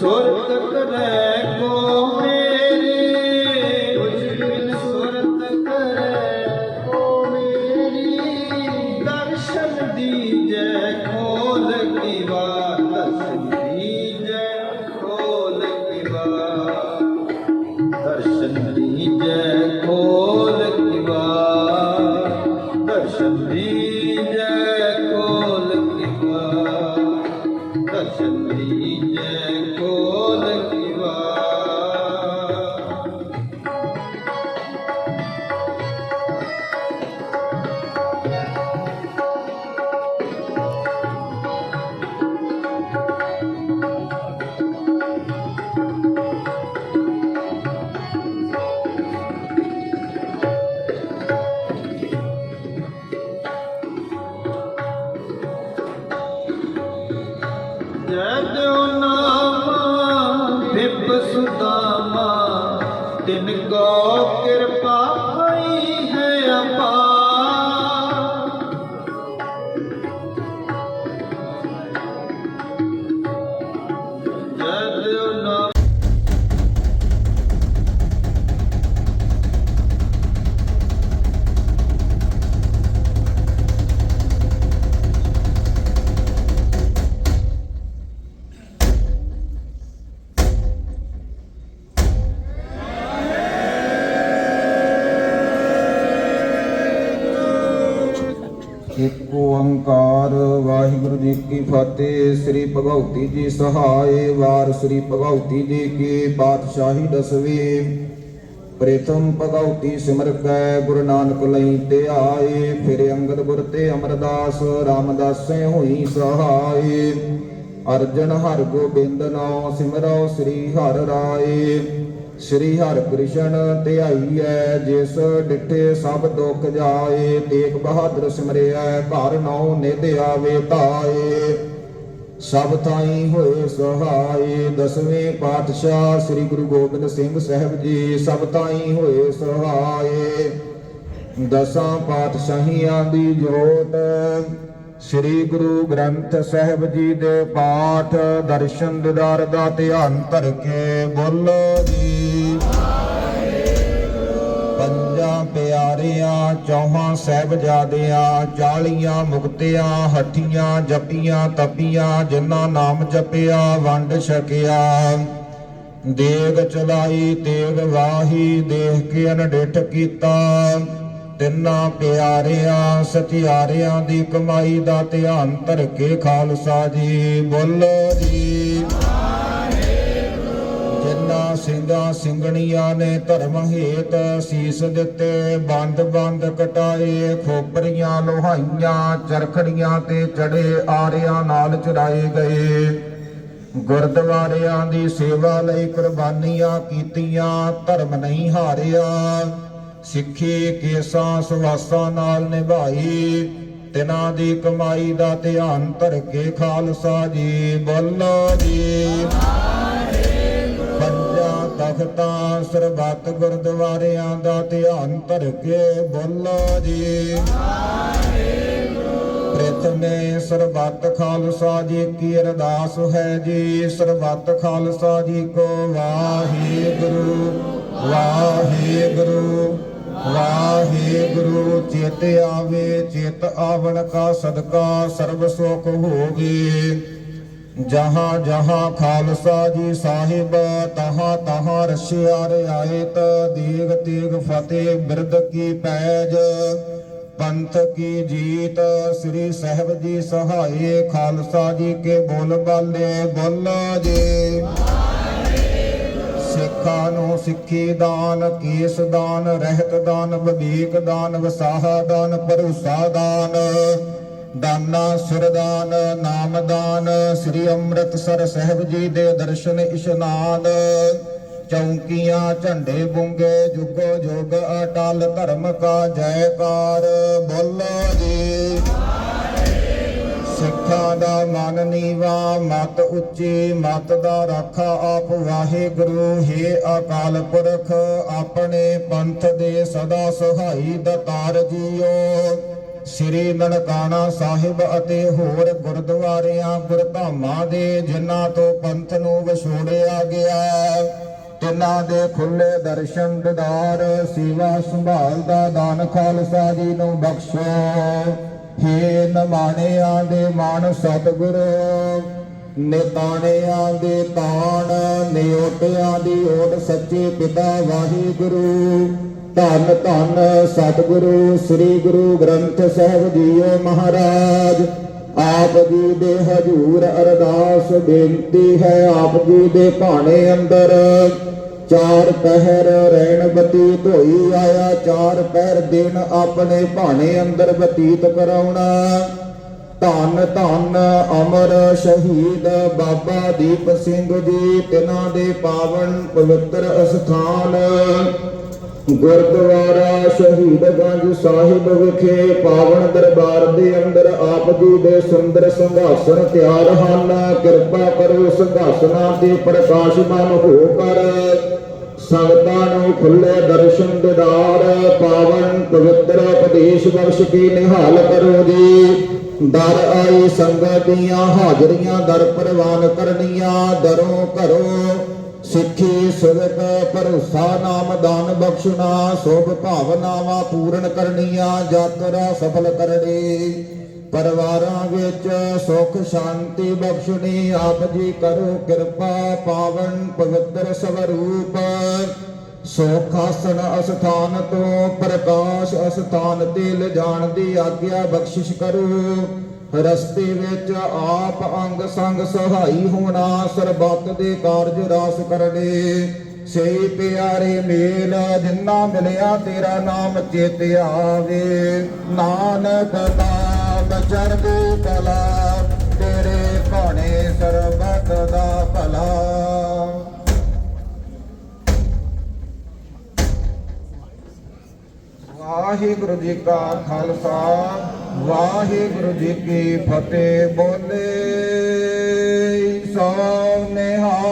ਸਾਡੇ ਦਰਸ਼ਨ ਦੀਜੈ ਜੈ ਦਿਓ ਨਾਮ ਵਿਪ ਸੁਦਾਮਾ ਤਿਨ ਕੋ ਕੀ ਫਤਿਹ? ਸ੍ਰੀ ਭਗਉਤੀ ਜੀ ਸਹਾਏ, ਵਾਰ ਸ੍ਰੀ ਭਗਉਤੀ ਜੀ ਕੀ ਪਾਤਸ਼ਾਹੀ ਦਸਵੀਂ? ਪ੍ਰਥਮ ਭਗਉਤੀ ਸਿਮਰ ਕੈ, ਗੁਰੂ ਨਾਨਕ ਲਈ ਤੇ ਆਏ। ਫਿਰ ਅੰਗਦ ਗੁਰ ਤੇ ਅਮਰਦਾਸ, ਰਾਮਦਾਸੈ ਹੋਈ ਸਹਾਏ। ਅਰਜਨ ਹਰ ਗੋਬਿੰਦ ਨਾਮ ਸਿਮਰੋ ਸ੍ਰੀ ਹਰਿ ਰਾਏ। ਸ੍ਰੀ ਹਰਿ ਕ੍ਰਿਸ਼ਨ ਧਿਆਈਐ ਜਿਸ ਡਿਠੇ ਸਭ ਦੁਖ ਜਾਏ। ਤੇਗ ਬਹਾਦਰ ਸਿਮਰਿਐ, ਘਰ ਨੌ ਨਿਧ ਆਵੇ ਤਾਏ ਸਭ ਥਾਈ ਹੋਏ ਸਹਾਈ ਦਸਵੇਂ ਪਾਤਸ਼ਾਹ ਸ੍ਰੀ ਗੁਰੂ ਗੋਬਿੰਦ ਸਿੰਘ ਸਾਹਿਬ ਜੀ, ਸਭ ਤਾਈ ਹੋਏ ਸਹਾਈ ਦਸਾਂ ਪਾਤਸ਼ਾਹੀਆਂ ਦੀ ਜੋਤ ਸ੍ਰੀ ਗੁਰੂ ਗ੍ਰੰਥ ਸਾਹਿਬ ਜੀ ਦੇ ਪਾਠ ਦਰਸ਼ਨ ਦਿਦਾਰ ਦਾ ਧਿਆਨ ਧਰ ਕੇ ਬੋਲੋ ਜੀ। ਪੰਜਾਂ ਪਿਆਰਿਆਂ, ਚੌਹਾਂ ਸਹਿਬਜ਼ਾਦਿਆਂ, ਚਾਲੀਆਂ ਮੁਕਤਿਆਂ, ਹੱਠੀਆਂ ਜਪੀਆਂ, ਤਪੀਆਂ, ਜਿਨ੍ਹਾਂ ਨਾਮ ਜਪਿਆ, ਵੰਡ ਛਕਿਆ। ਦੇਗ ਚਲਾਈ, ਤੇਗ ਵਾਹੀ, ਦੇਖ ਕੇ ਅਨਡਿਠ ਕੀਤਾ। ਤਿੰਨਾਂ ਪਿਆਰਿਆਂ, ਸਤਿਆਰਿਆਂ ਦੀ ਕਮਾਈ ਦਾ ਧਿਆਨ ਧਰ ਕੇ ਖਾਲਸਾ ਜੀ, ਬੋਲੋ ਜੀ। ਜਿਨ੍ਹਾਂ ਸਿੰਘਾਂ ਸਿੰਘਣੀਆਂ ਨੇ ਧਰਮ ਹੇਤ ਸੀਸ ਦਿੱਤੇ, ਬੰਦ ਬੰਦ ਕਟਾਏ, ਖੋਪਰੀਆਂ ਲੋਹਾਈਆਂ, ਚਰਖੜੀਆਂ ਤੇ ਚੜੇ ਆਰਿਆਂ ਨਾਲ ਚੁਰਾਏ ਗਏ। ਗੁਰਦੁਆਰਿਆਂ ਦੀ ਸੇਵਾ ਲਈ ਕੁਰਬਾਨੀਆਂ ਕੀਤੀਆਂ, ਧਰਮ ਨਹੀਂ ਹਾਰਿਆ। ਸਿੱਖੀ ਕੇਸਾਂ ਸੁਆਸਾਂ ਨਾਲ ਨਿਭਾਈ, ਤਿਨਾਂ ਦੀ ਕਮਾਈ ਦਾ ਧਿਆਨ ਧਰ ਕੇ ਖਾਲਸਾ ਜੀ, ਬੋਲੋ ਜੀ। ਪੰਜਾਂ ਤਖਤਾਂ, ਸਰਬੱਤ ਗੁਰਦੁਆਰਿਆਂ ਦਾ ਧਿਆਨ ਧਰ ਕੇ ਬੋਲੋ ਜੀ। ਪ੍ਰਥਮੇ ਸਰਬੱਤ ਖਾਲਸਾ ਜੀ ਕੀ ਅਰਦਾਸ ਹੈ ਜੀ, ਸਰਬੱਤ ਖਾਲਸਾ ਜੀ ਕੋ ਵਾਹਿਗੁਰੂ ਵਾਹਿਗੁਰੂ। ਵਾਹਿਗੁਰੂ, ਚਿਤ ਆਵੇ, ਚਿਤ ਆਵਣ ਕਾ ਸਦਕਾ, ਸਰਬ ਸੁਖ ਹੋਵੇ। ਜਹਾਂ ਜਹਾਂ ਖਾਲਸਾ ਜੀ ਸਾਹਿਬ, ਤਹਾਂ ਤਹਾਂ ਰਸ਼ਿਆ ਰਿਆਇਤ, ਦੀਗ ਤੀਗ ਫਤਿਹ ਬਿਰਦ ਕੀ ਪੈਜ। ਪੰਥ ਕੀ ਜੀਤ, ਸ੍ਰੀ ਸਾਹਿਬ ਜੀ ਸਹਾਏ, ਖਾਲਸਾ ਜੀ ਕੇ ਬੋਲ ਬਾਲੇ ਬੋਲੋ ਜੀ। ਸਿੱਖਾਂ ਸਿੱਖੀ ਦਾਨ ਕੇਸ ਦਾਨ ਰਹਿਤ ਦਾਨ ਵਿਵੇਕ ਦਾਨ ਵਸਾਹਾ ਦਾਨ ਭਰੋਸਾ ਦਾਨ ਦਾਨਾ ਸੁਰਦਾਨ ਨਾਮਦਾਨ ਸ੍ਰੀ ਅੰਮ੍ਰਿਤਸਰ ਸਾਹਿਬ ਜੀ ਦੇ ਦਰਸ਼ਨ ਇਸ਼ਨਾਨ ਚੌਂਕੀਆਂ ਝੰਡੇ ਬੁੰਗੇ ਜੁਗੋ ਜੁਗ ਅਟਲ ਧਰਮ ਕਾ ਜੈਕਾਰ ਬੋਲੋ ਜੀ ਸਿੱਖਾਂ ਦਾ ਮਨ ਨੀਵਾ, ਮਤ ਉੱਚੀ, ਮਤ ਦਾ ਰਾਖਾ ਆਪ ਵਾਹਿਗੁਰੂ। ਹੈ ਅਕਾਲ ਪੁਰਖ, ਆਪਣੇ ਪੰਥ ਦੇ ਸਦਾ ਸਹਾਈ ਦਤਾਰ ਜੀਓ। ਸ੍ਰੀ ਨਨਕਾਣਾ ਸਾਹਿਬ ਅਤੇ ਹੋਰ ਗੁਰਦੁਆਰਿਆਂ, ਗੁਰਧਾਮਾਂ ਦੇ ਜਿਨ੍ਹਾਂ ਤੋਂ ਪੰਥ ਨੂੰ ਵਿਛੋੜਿਆ ਗਿਆ, ਤਿੰਨਾਂ ਦੇ ਖੁੱਲੇ ਦਰਸ਼ਨ ਦਿਦਾਰ, ਸੇਵਾ ਸੰਭਾਲ ਦਾ ਦਾਨ ਖਾਲਸਾ ਜੀ ਨੂੰ ਬਖਸ਼ੋ। ਹੇ ਨਮਾਣਿਆਂ ਦੇ ਮਾਨ ਸਤਿਗੁਰੂ, ਨਿਤਾਣਿਆਂ ਦੇ ਤਾਣ ਨਿਉਟਿਆਂ ਦੀ ਓਟ ਸੱਚੇ ਪਿਤਾ ਵਾਹਿਗੁਰੂ। ਧੰਨ ਧੰਨ ਸਤਿਗੁਰੂ, ਸ੍ਰੀ ਗੁਰੂ ਗ੍ਰੰਥ ਸਾਹਿਬ ਜੀਓ ਮਹਾਰਾਜ। ਆਪ ਜੀ ਦੇ ਹਜੂਰ ਅਰਦਾਸ ਬੇਨਤੀ ਹੈ, ਆਪ ਜੀ ਦੇ ਭਾਣੇ ਅੰਦਰ। ਚਾਰ ਪਹਿਰ ਰਹਿਣ ਬਤੀਤ ਹੋਈ ਆਇਆ, ਚਾਰ ਪਹਿਰ ਦਿਨ ਆਪਣੇ ਭਾਣੇ ਅੰਦਰ ਬਤੀਤ ਕਰਾਉਣਾ। ਧੰਨ ਧੰਨ ਅਮਰ ਸ਼ਹੀਦ ਬਾਬਾ ਦੀਪ ਸਿੰਘ ਜੀ, ਤਿਨਾਂ ਦੇ ਪਾਵਨ ਪਵਿੱਤਰ ਅਸਥਾਨ। ਗੁਰਦੁਆਰਾ ਸ਼ਹੀਦਗੰਜ ਸਾਹਿਬ ਵਿਖੇ ਪਾਵਨ ਦਰਬਾਰ ਦੇ ਅੰਦਰ ਆਪ ਜੀ ਦੇ ਸੁੰਦਰ ਸਿੰਘਾਸਨ ਤਿਆਰ ਹਨ। ਕਿਰਪਾ ਕਰੋ ਸਿੰਘਾਸਨਾਂ ਤੇ ਪ੍ਰਕਾਸ਼ਮਾਨ ਹੋ ਕਰ। ਸੰਗਤਾਂ ਨੂੰ ਖੁੱਲੇ ਦਰਸ਼ਨ ਦਿਦਾਰ। ਪਾਵਨ ਪਵਿੱਤਰ ਉਪਦੇਸ਼ ਬਖਸ਼ ਕੇ ਨਿਹਾਲ ਕਰੋ ਜੀ। ਦਰ ਆਈ ਸੰਗਤ ਦੀਆਂ ਹਾਜ਼ਰੀਆਂ, ਦਰ ਪ੍ਰਵਾਨ ਕਰਨੀਆਂ, ਦਰੋਂ ਘਰੋਂ ਸਿੱਖੀ ਸੁਰਤ ਭਰੋਸਾ ਨਾਮ ਦਾਨ ਬਖਸ਼ਣਾ, ਸੁਭ ਭਾਵਨਾਵਾਂ ਪੂਰਨ ਕਰਨੀਆਂ ਯਾਤਰਾ ਸਫਲ ਕਰਨੀ। ਪਰਿਵਾਰਾਂ ਵਿੱਚ ਸੁਖ ਸ਼ਾਂਤੀ ਬਖਸ਼ਣੀ, ਆਪ ਜੀ ਕਰੋ ਕਿਰਪਾ, ਪਾਵਨ ਪਵਿੱਤਰ ਸਵਰੂਪ। ਸੋਖਾਸਨ ਅਸਥਾਨ ਤੋਂ ਪ੍ਰਕਾਸ਼ ਅਸਥਾਨ ਤੇ ਲਿਜਾਣ ਦੀ ਆਗਿਆ ਬਖਸ਼ਿਸ਼ ਕਰੋ। ਰਸਤੇ ਵਿੱਚ ਆਪ ਅੰਗ ਸੰਗ ਸਹਾਈ ਹੋਣਾ, ਸਰਬੱਤ ਦੇ ਕਾਰਜ ਰਾਸ ਕਰਨੇ। ਸੇ ਪਿਆਰੇ ਮੇਲ, ਜਿੰਨਾ ਮਿਲਿਆ ਤੇਰਾ ਨਾਮ ਚੇਤ ਆਵੇ। ਨਾਨਕ ਨਾਮ ਚੜ੍ਹਦੀ ਕਲਾ ਤੇਰੇ ਭਾਣੇ ਸਰਬੱਤ ਦਾ ਭਲਾ। ਵਾਹਿਗੁਰੂ ਜੀ ਕਾ ਖਾਲਸਾ। ਵਾਹਿਗੁਰੂ ਜੀ ਕੀ ਫਤਿਹ ਬੋਲੇ ਸੋ ਨਿਹਾਲ